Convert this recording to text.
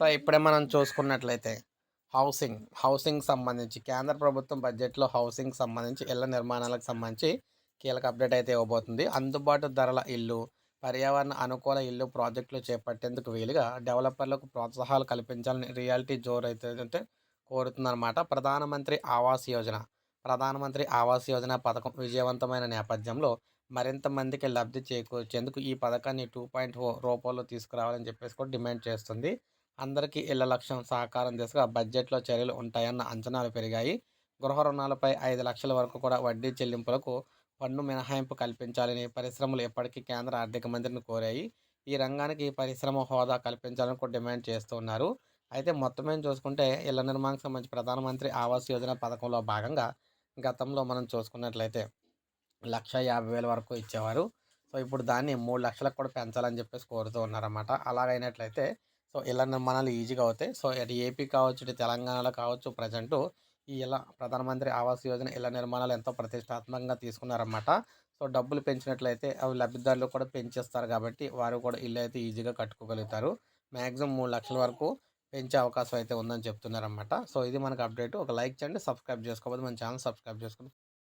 So ఇప్పుడే మనం చూసుకున్నట్లయితే హౌసింగ్ హౌసింగ్ సంబంధించి కేంద్ర ప్రభుత్వం బడ్జెట్లో హౌసింగ్ సంబంధించి ఇళ్ళ నిర్మాణాలకు సంబంధించి కీలక అప్డేట్ అయితే ఇవ్వబోతుంది. అందుబాటు ధరల ఇల్లు పర్యావరణ అనుకూల ఇల్లు ప్రాజెక్టులు చేపట్టేందుకు వీలుగా డెవలపర్లకు ప్రోత్సాహాలు కల్పించాలని రియాలిటీ జోర్ అయితే అంటే కోరుతుందన్నమాట. ప్రధానమంత్రి ఆవాస్ యోజన ప్రధానమంత్రి ఆవాస్ యోజన పథకం విజయవంతమైన నేపథ్యంలో మరింత మందికి లబ్ధి చేకూర్చేందుకు ఈ పథకాన్ని టూ పాయింట్ ఓ రూపంలో తీసుకురావాలని చెప్పేసి కూడా డిమాండ్ చేస్తుంది. అందరికీ ఇళ్ళ లక్ష్యం సహకారం దిశగా బడ్జెట్లో చర్యలు ఉంటాయన్న అంచనాలు పెరిగాయి. గృహ రుణాలపై ఐదు లక్షల వరకు కూడా వడ్డీ చెల్లింపులకు పన్ను మినహాయింపు కల్పించాలని పరిశ్రమలు ఎప్పటికీ కేంద్ర ఆర్థిక మంత్రిని కోరాయి. ఈ రంగానికి పరిశ్రమ హోదా కల్పించాలని కూడా డిమాండ్ చేస్తున్నారు అయితే మొత్తం ఏం చూసుకుంటే ఇళ్ళ నిర్మాణానికి సంబంధించి ప్రధానమంత్రి ఆవాస్ యోజన పథకంలో భాగంగా గతంలో మనం చూసుకున్నట్లయితే లక్ష యాభై వేల వరకు ఇచ్చేవారు. సో ఇప్పుడు దాన్ని మూడు లక్షలకు కూడా పెంచాలని చెప్పేసి కోరుతూ ఉన్నారన్నమాట. అలాగైనట్లయితే సో ఇళ్ళ నిర్మాణాలు ఈజీగా అవుతాయి. సో అటు ఏపీ కావచ్చు ఇటు తెలంగాణలో కావచ్చు ప్రజెంట్ ఈ ఇలా ప్రధానమంత్రి ఆవాస్ యోజన ఇళ్ళ నిర్మాణాలు ఎంతో ప్రతిష్టాత్మకంగా తీసుకున్నారన్నమాట. సో డబ్బులు పెంచినట్లయితే అవి లబ్ధిదారులు కూడా పెంచేస్తారు కాబట్టి వారు కూడా ఇల్లు అయితే ఈజీగా కట్టుకోగలుగుతారు. మ్యాక్సిమం మూడు లక్షల వరకు పెంచే అవకాశం అయితే ఉందని చెప్తున్నారన్నమాట. సో ఇది మనకు అప్డేట్. ఒక లైక్ చేయండి సబ్స్క్రైబ్ చేసుకోకపోతే మన ఛానల్ సబ్స్క్రైబ్ చేసుకోండి